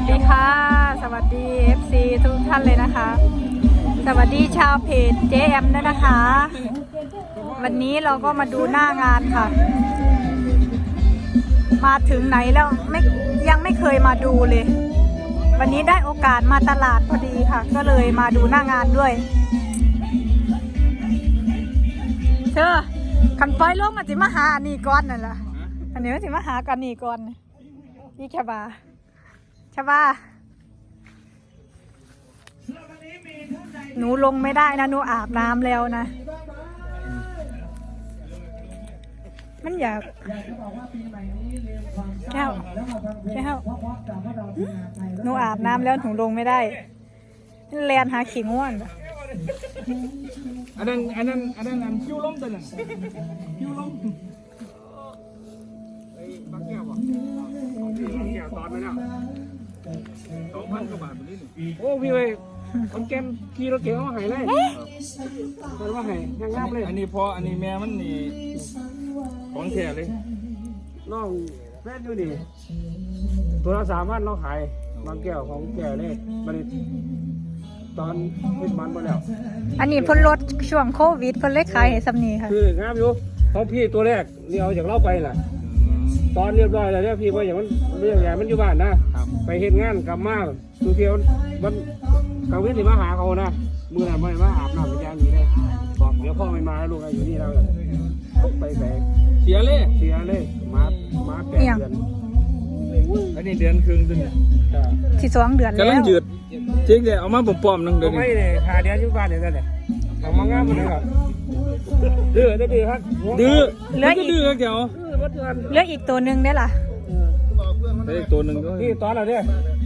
วัสดีค่ะ สวัสดี FC ทุกท่านเลยนะคะ สวัสดีชาวเพจ JM ด้วยนะคะ วันนี้เราก็มาดูหน้างานค่ะ มาถึงไหนแล้วไม่ยังไม่เคยมาดูเลย วันนี้ได้โอกาสมาตลาดพอดีค่ะ ก็เลยมาดูหน้างานด้วยเธอคันปล่อยลงมาจิมาหาอันนี้ก่อนนั่นล่ะอันนี้มันจิมาหากันนี่ก่อนนี่แคบา ชบาหนูลงไม่ได้นะ หนูอาบน้ำแล้วนะ มันอยากแก้วแก้วหนูอาบน้ำแล้วหนูลงไม่ได้มันแลนหาขี้ง่วนอันนั้นอันนั้นอันนั้นอันคิวล้มตัวนั้นคิวล้มไอ้บักแก้วบ่บักแก้วตอนไปแล้ว สองพันกว่าบาทตัวนี้หนึ่งโอ้พี่เว้ยคนแกมขี่รถเก๋งมาให้เลยมันว่าให้งามๆเลยอันนี้พออันนี้แม่มันนี่ของแท้เลยน้องแฟนอยู่นี่ตัวละสามพันเราขายบางแก้วของแก้วเลยมันตอนพิดมันไปแล้ว อันนี้เพิ่นลดช่วงโควิดเพิ่นเลยขายให้สำนีค่ะ คืองามอยู่ของพี่ตัวแรกนี่เอาจากเราไปแหละ ตอนเรียบร้อยแล้วเนี่ยพี่ว่าอย่างมันเรื่องใหญ่มันอยู่บ้านนะครับไปเห็นงานกลับมาดูเที่ยวมันกลางวันสิมาหาเขานะมือนั้นไม่มาอาบน้ำเป็นยางนี้เลยบอกเดี๋ยวพ่อไม่มาแล้วลูกอยู่นี่แล้วไปใส่เสียเลยเสียเลยมามาแปดเอี่ยงเดือนอันนี้เดือนครึ่งตัวเนี่ยจ้ะที่สองเดือนแล้วกำลังยืดจริงเลยเอามาปลอมๆนึงเดี๋ก็ยวไม่นี้เลยหาเดือนอยู่บ้านเดี๋ยวนั่นแหละ เอามางามหมดเลยครับดื้อได้ดื้อครับดื้อเหลือมันก็อีกดื้อกับแกวดื้อวัดเดือนเหลืออีกตัวหนึ่งได้อล่ะได้อีกตัวหนึ่งก็นี่ตอนเราเนี่ย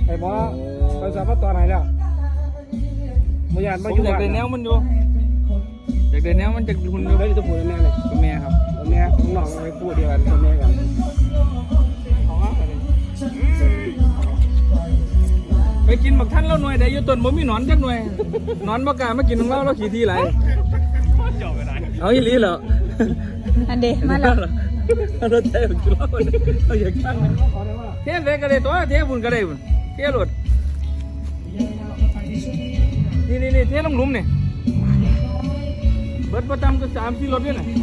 ไอ้หมอไปสอบว่าตอนไหนแล้วมายานผมามอยู่อยากบ้านได้แนวมันอยู่อยากได้แนวมันจะหุ่นอยู่ได้ตัวผู้แน่เลยตัวแม่ครับ กินบักท่านแล้วหน่วยได้อยู่ต้นบ่มีหนอนจักหน่วยหนอนบ่กล้ามากินของเราเราขี้ทีไหลเอาอีหลีเหรออันเดมาแล้วเราเทไปกินเหล้าเนี่ยเราอยากตั้งเทเวก็ได้ตัวเทบุญก็ได้บุญเทหลดนี่นี่นี่เทลงหลุมนี่เบิดประจำก็สามสี่รถเนี่ยน่ะนี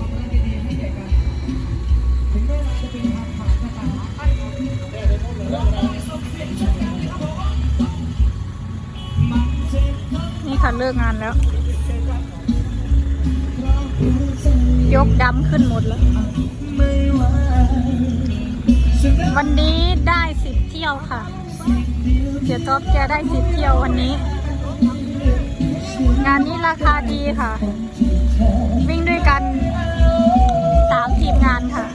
่ ค่ะเลิกงานแล้ว ยกดำขึ้นหมดแล้ว วันนี้ได้สิบเที่ยวค่ะเสียท็อปแกได้สิบเที่ยววันนี้ งานนี้ราคาดีค่ะ วิ่งด้วยกันสามทีมงานค่ะ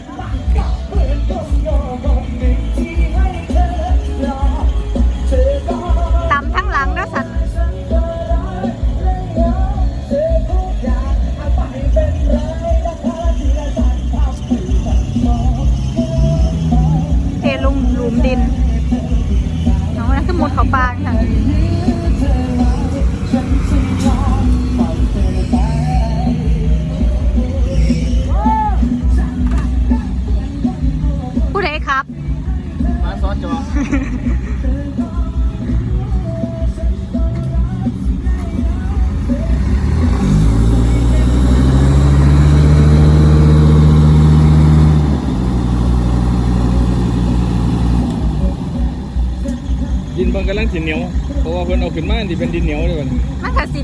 ดินเพิ่นกำลังสิเหนียว เพราะว่าเพิ่นเอาขึ้นมาที่เป็นดินเหนียวเลยวันนี้มันกะสิ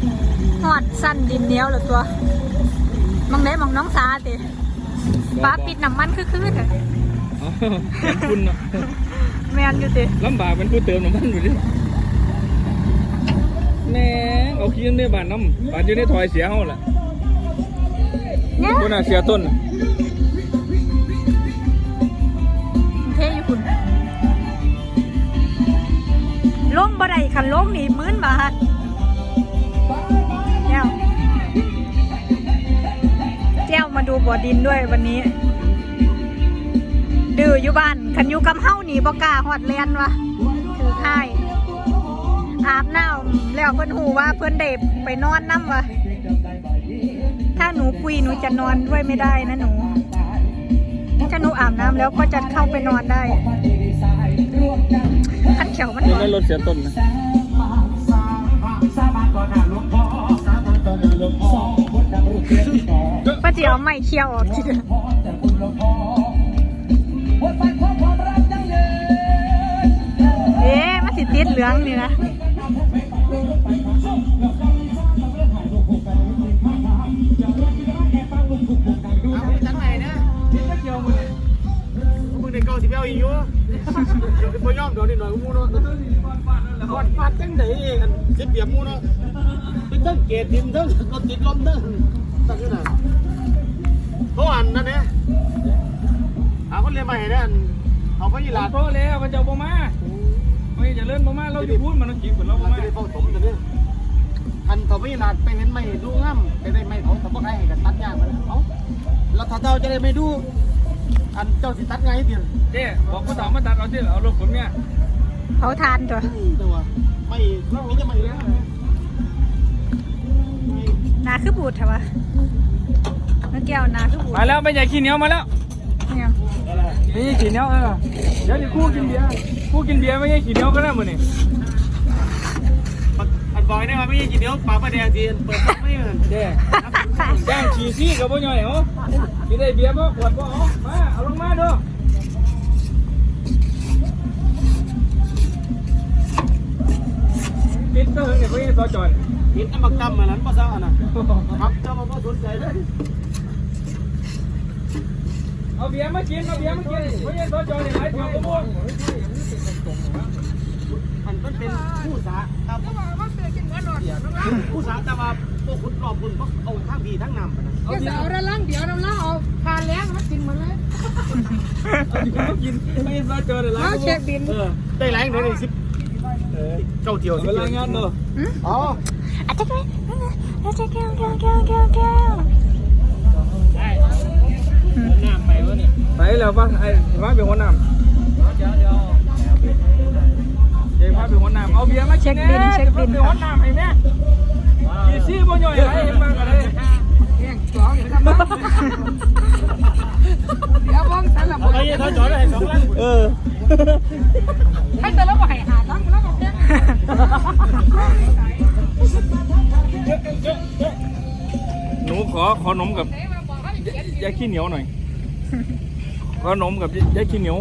หอดสั้นดินเหนียวเหรือตัวมองได้มองน้องสาติฟ้าปิดน้ำมันคือคืดอ๋อแม่นคุณเนาะแมนอยู่ติลำบากเป็นผู้เติมน้ำมันอยู่ดิแหน่เอาขี้ในบ้านน้ำบ้านอยู่ในถอยเสียเฮาล่ะเนี่ยคนน่ะเสียต้น ลงบ่ได้คันลงนี่หมื่นบาทแก้วแก้วมาดูบ่อดินด้วยวันนี้ ดื้ออยู่บ้านคันอยู่กำเฮานี่บ่กล้าหอดเลียนวะถือค่ายอาบน้ำแล้วเพิ่นหูว่าเพิ่นเด็บไปนอนน้ำวะถ้าหนูคุยหนูจะนอนด้วยไม่ได้นะหนูถ้าหนูอาบน้ำแล้วก็จะเข้าไปนอนได้ วมันนี่ร้อนได้รถเสียต้นนะป้าเจียวไม่เคี่ยวออกทีเดียวเอ๊ะมันสิติดเหลืองนี่นะ มึงเด็กเก่าสิเปียวอีกอยู่พอย่อมโดนนิดหน่อยมูเนาะกอดฟาดจังไหนกันสิเปียกมูเนาะเป็นทั้งเกตดินทั้งรถติดลมทั้งตั้งขนาดเขาอ่านนั่นเนี่ยหาคนเรียนมาเห็นนั่นเขาไปยีหลาดโทษแล้วพระเจ้าบ่มาไม่จะเลื่อนบ่มาเราจะพูดมันต้องกินเหมือนเราบ่มันมาจะได้ฟ้องสมกันเนี่ยอันเขาไปยีหลาดไปเห็นไม่ดูงามไปได้ไม่เขาแต่พวกใครให้กันตัดยากไปเขาแล้วถ้าเจ้าจะได้ไม่ดู อันเจ้าสิตัดไงเดียวเด้บอกผู้สาวมาตัดเอาที่เอารถขนเนี่ยเขาทานตัวตัวไม่ไม่จะไม่แล้วนาคือบูดเหรอวะเมื่อแก้วนาคือบูดมาแล้วไม่ใหญ่ขี้เหนียวมาแล้วเนี่ยไม่ใช่ขี้เหนียวเออเดี๋ยวนี่คู่กินเบียร์คู่กินเบียร์ไม่ใช่ขี้เหนียวก็ได้หมดนี่อันบอยเนี่ยไม่ใช่กินเดียวปลาปลาแดงจีนเปิดไม่เหมือนเด้ย่างขี้ซี่กับบ่ย่อยเหรอ กินได้เบียร์บ่ขวดบ่เอามาเอาลงมาดูปิดเตอร์เนี่ยไม่ใช่ซอจอนกินน้ำมักจำมานั้นภาษาอันนั้นครับเจ้ามาสนใจเลยเอาเบียร์มากินเอาเบียร์มากินไม่ใช่ซอจอนเนี่ยหลายถั่วม่วงมันเป็นผู้สาครับผู้สาแต่ว่าพวกคุณรอบคุณเพราะเอาทั้งบีทั้งนำนะเอาเบียร์เอาด้านล่างเดี๋ยวเราล่าเอาพาแล้ว มากินหมดเลยเอาเบียร์มากินไม่ใช่ซอจอนเนี่ยหลายเอาถั่วเช็คบินเออได้แรงเลยสิบเก้าเที่ยวเวลางานเนอะอ๋ออาจจะแก้วอาจจะแก้วแก้วแก้วแก้วแก้วน้ำไปวะนี่ไปแล้วป่ะไอ้พาเป็นหัวหน้ำเดี๋ยวเดี๋ยวเดี๋ยวพาเป็นหัวหน้ำเอาเบียร์มากินเป็นหัวหน้ำไอ้แม่กี่ซี่บ่ย่อยไรเห็นบ้า เดี๋ยวบ้องสันละหมเอาดไปเขาจอดได้สองลังเออให้แต่ละบ่ให้หาล้างแล้วก็แย่งหนูขอขอนมกับยาขี้เหนียวหน่อย ขอนมกับยาขี้เหนียว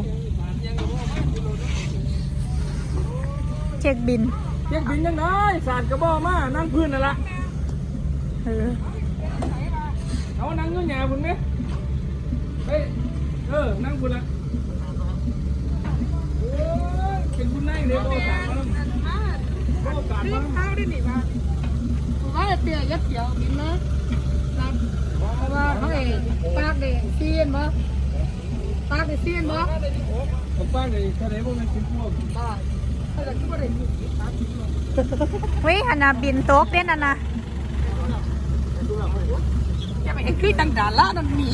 เช็คบิน เช็คบินยังไงสาดกระบอกมานั่งพื้นนั่นละเออ เอานั่งเงื้อหยาบุญไหมเฮ้ยเออ นั่งบุญละโอ้ยเป็นบุญนายเดี๋ยวโอ้สามมาแล้วโอ้สามรีมาบเข้าได้หนิมาว่าเตี้ยยัดเขียวบินนะเพราะว่าเขาเองปากเด็กเซียนบ่ปากเด็กเซียนบ่ผมป้าเลยทะเลพวกนั้นกินพวกบ้าถ้าเกิดที่บ่ได้อยู่ปากเฮ้ยหันนาบินโต๊กเด่นอันนะ จะไปเห็นคือดังด่าละนั่นหนี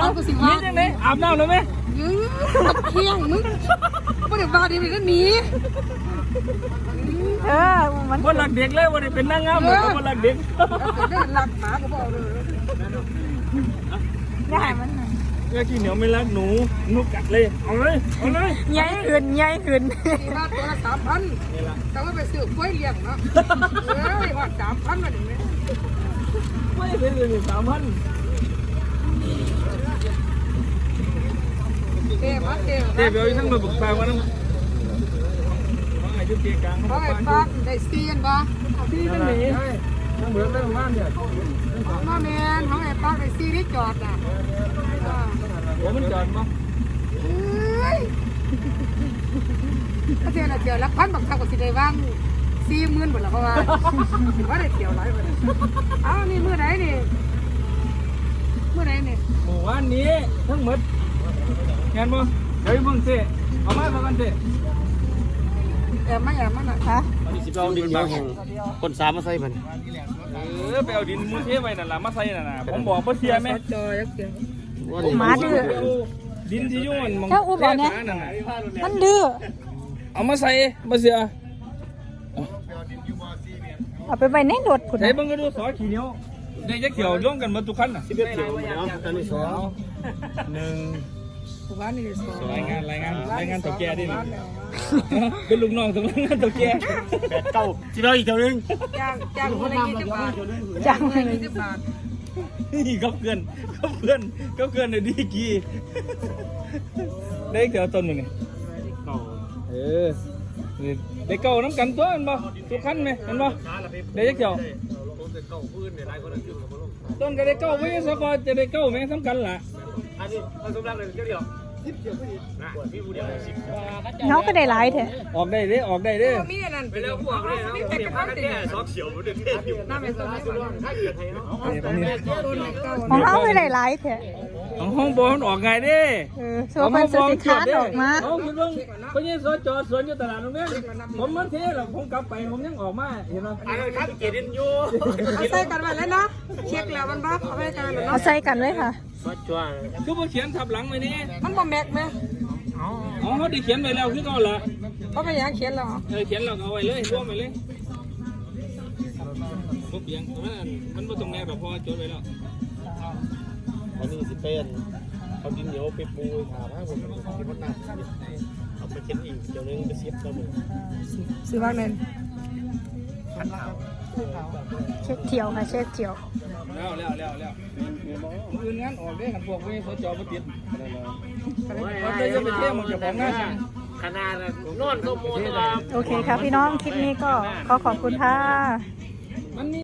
เอาก็สิว่านี่ยังไงอาบน้ำเลยไหมยื้อเที่ยงมึงบ่ได้ว่าดีเลยก็หนีเออมันว่าหลักเด็กเลยว่าได้เป็นนางงามเลยว่าหลักเด็กได้หลักหมาก็บอกเลยได้มันน่ะยาขี้เหนียวไม่รักหนูหนูกัดเลยเอาเลยเอาเลยใหญ่ขึ้นใหญ่ขึ้นตีมาตัวละสามพันแต่ว่าไปซื้อกล้วยเลี้ยงเนาะเอ้ยว่าสามพันมาดิเนี่ยไม่ เป็นเลยสามพันเต้มาเต้เดี๋ยวเดี๋ยวทั้งมาบุกตาวันนั้นว่าไงจุดเตียกลางเขาเขาไอ้ปานฟักได้เซียนบ่ที่นั่นนี่ทั้งเบือทั้งบ้านเนี่ยมาแมนเขาไอ้ฟักได้ซีได้จอดน่ะโอ้มันจอดมั้งเอ้ยถ้าเจอน่ะเจอละพันบักคักก็สิได้ว่าง สี่หมื่นหมดละเพราะว่าว่าได้เที่ยวหลายคนอ้าวนี่มื้อไหนนี่มื้อไหนนี่หมู่บ้านนี้ทั้งหมดเห็นมั้งเฮ้ยมึงเซ่เอามาพากันเซ่แอบมาแอบมาน่ะฮะอันนี้สิบเอาดินเหนียวแห้งคนสามมาใส่มันเออไปเอาดินมูเทไว้นั่นล่ะมาใส่นั่นน่ะผมบอกบ่เสียแม่จอยักเสียงหมาดื้อดินที่ยุ่งมองเจ้าอุ้มเอาเนี่ยนั่นน่ะมันดื้อเอามาใส่บ่เสีย เอาไปไว้ในรถพุ่นใส่น่ะเบิ่งก็ดูสอขี้เหนียวได้จักเขียวร่วมกันหมดทุกคันน่ะสิบเอ็ดเที่ยวเนาะอันนี้สองหนึ่งผมว่านี่สองรายงานรายงานรายงานตัวแกดิเป็นลูกน้องสำนักงานตัวแกแปดเก้าสิบเอ็ดอีกเท่านึงจ้างจ้างคนละยี่สิบบาทจังคนละยี่สิบบาทนี่ก็เพื่อนก็เพื่อนก็เพื่อนในดีกีได้เดี๋ยวต้นมึงนี่เก้าเออนี่ ได้เก่าน้ำกันตัวเห็นบ่ทุกขั้นไหมเห็นบ่ได้จักเกี่ยวต้นก็ได้เก่าไว้สกอจะได้เก่าแม่งสำคัญล่ะอันนี้เอาสมรักเลยเดียวเดียวสิบเดียวพอดีนะพี่ผู้เดียวสิบเขาก็ได้หลายแท้ออกได้เด้ออกได้เด้อมีอันนั้นไปแล้วพวกเลยนะมีผมแต่เดี๋กยวระพาเพาะกันติแก่ซอกเขียวมันเด็ดเด็ดอยู่น้ำเป็นตัวนี้ถ้าเกิดไทยเนาะนี่ตรงนี้ต้นเก้าของเขาก็ได้หลายแท้ ของห้องบอลออกไงเด้เออโซฟันสติคาร์ดออกมาเอาคุณลุงพญสจอดสวนอยู่ตลาดตรงนี้ผมมันเท่หรอกผมกลับไปผมยังออกมาเห็นไหมอันนั้นข้าเกียรติอยู่เอาใส่กันไว้แล้วเนาะเช็คแล้วมันบ้าเอาไว้กันแล้วเอาเนาะใส่กันเลยค่ะมาจ้วงคือบ่เขียนทับหลังไว้นี่มันบ่แม็กไหมอ๋อเขาได้เขียนไว้แล้วคือเขาละเพราะไม่อยากเขียนแล้วเออเขียนแล้วเอาไว้เลยรวมไว้เลยบ่เปลี่ยนมันมันบ่ตรงแนวดอกพอจดไว้แล้ว อันนี้สิเป็นเอาดินเหนียวไปปูถามให้ผมที่พ่นน้ำเอาไปเช็ดอีกเดี๋ยวนึงจะเสียบแล้วมึงซื้อบ้างเน้นเช็คเที่ยวค่ะเช็คเที่ยวแล้วแล้วแล้วแล้วอื่นงานออกได้กันพวกเว้ยเขาจอบ่ติดเขาจะยังไปเที่ยวมันจะของหน้าสั่งขนาดนอนก็โมตลอดโอเคค่ะพี่น้องคลิปนี้ก็ขอขอบคุณค่ะมันมี